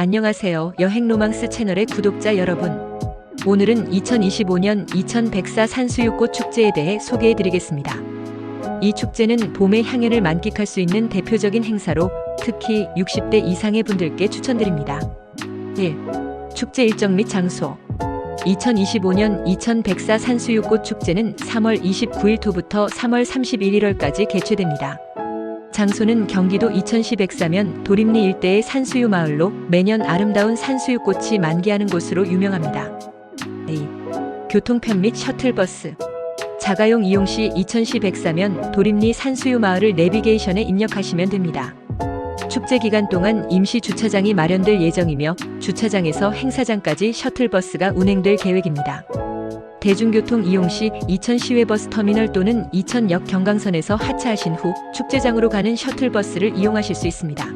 안녕하세요. 여행 로망스 채널의 구독자 여러분. 오늘은 2025년 2104 산수유꽃 축제에 대해 소개해 드리겠습니다. 이 축제는 봄의 향연을 만끽할 수 있는 대표적인 행사로 특히 60대 이상의 분들께 추천드립니다. 1. 축제 일정 및 장소 2025년 2104 산수유꽃 축제는 3월 29일 토부터 3월 31일 까지 개최됩니다. 장소는 경기도 이천시 백사면 도림리 일대의 산수유 마을로 매년 아름다운 산수유 꽃이 만개하는 곳으로 유명합니다. A. 교통편 및 셔틀버스 자가용 이용 시 이천시 백사면 도림리 산수유 마을을 내비게이션에 입력하시면 됩니다. 축제 기간 동안 임시 주차장이 마련될 예정이며 주차장에서 행사장까지 셔틀버스가 운행될 계획입니다. 대중교통 이용 시 이천 시외버스 터미널 또는 이천역 경강선에서 하차하신 후 축제장으로 가는 셔틀버스를 이용하실 수 있습니다.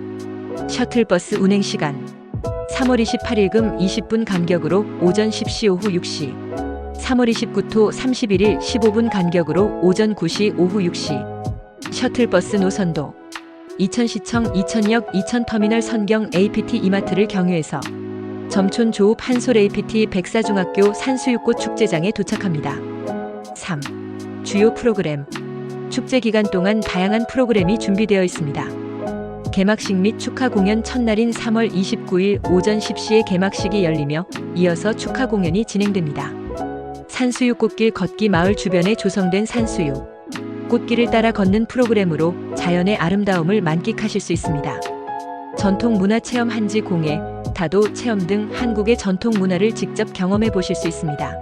셔틀버스 운행 시간. 3월 28일 금 20분 간격으로 오전 10시 오후 6시. 3월 29토 31일 15분 간격으로 오전 9시 오후 6시. 셔틀버스 노선도. 이천시청 이천역 이천터미널 선경 APT 이마트를 경유해서 점촌 조읍 한솔 APT 백사중학교 산수유꽃 축제장에 도착합니다. 3. 주요 프로그램 축제 기간 동안 다양한 프로그램이 준비되어 있습니다. 개막식 및 축하 공연 첫날인 3월 29일 오전 10시에 개막식이 열리며 이어서 축하 공연이 진행됩니다. 산수유 꽃길 걷기 마을 주변에 조성된 산수유 꽃길을 따라 걷는 프로그램으로 자연의 아름다움을 만끽하실 수 있습니다. 전통 문화 체험 한지 공예, 다도 체험 등 한국의 전통 문화를 직접 경험해 보실 수 있습니다.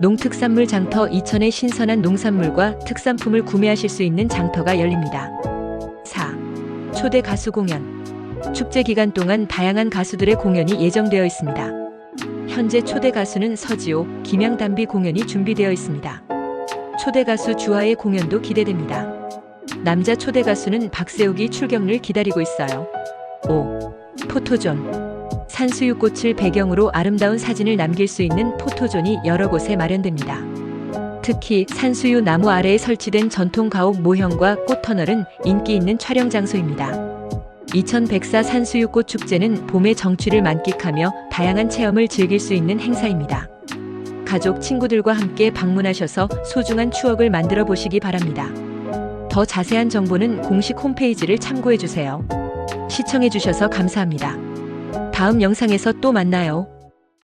농특산물 장터 이천의 신선한 농산물과 특산품을 구매하실 수 있는 장터가 열립니다. 4. 초대 가수 공연. 축제 기간 동안 다양한 가수들의 공연이 예정되어 있습니다. 현재 초대 가수는 서지호, 김양담비 공연이 준비되어 있습니다. 초대 가수 주하의 공연도 기대됩니다. 남자 초대 가수는 박세욱이 출격을 기다리고 있어요. 5. 포토존. 산수유꽃을 배경으로 아름다운 사진을 남길 수 있는 포토존이 여러 곳에 마련됩니다. 특히 산수유 나무 아래에 설치된 전통 가옥 모형과 꽃 터널은 인기 있는 촬영 장소입니다. 2104 산수유꽃 축제는 봄의 정취를 만끽하며 다양한 체험을 즐길 수 있는 행사입니다. 가족, 친구들과 함께 방문하셔서 소중한 추억을 만들어 보시기 바랍니다. 더 자세한 정보는 공식 홈페이지를 참고해 주세요. 시청해 주셔서 감사합니다. 다음 영상에서 또 만나요.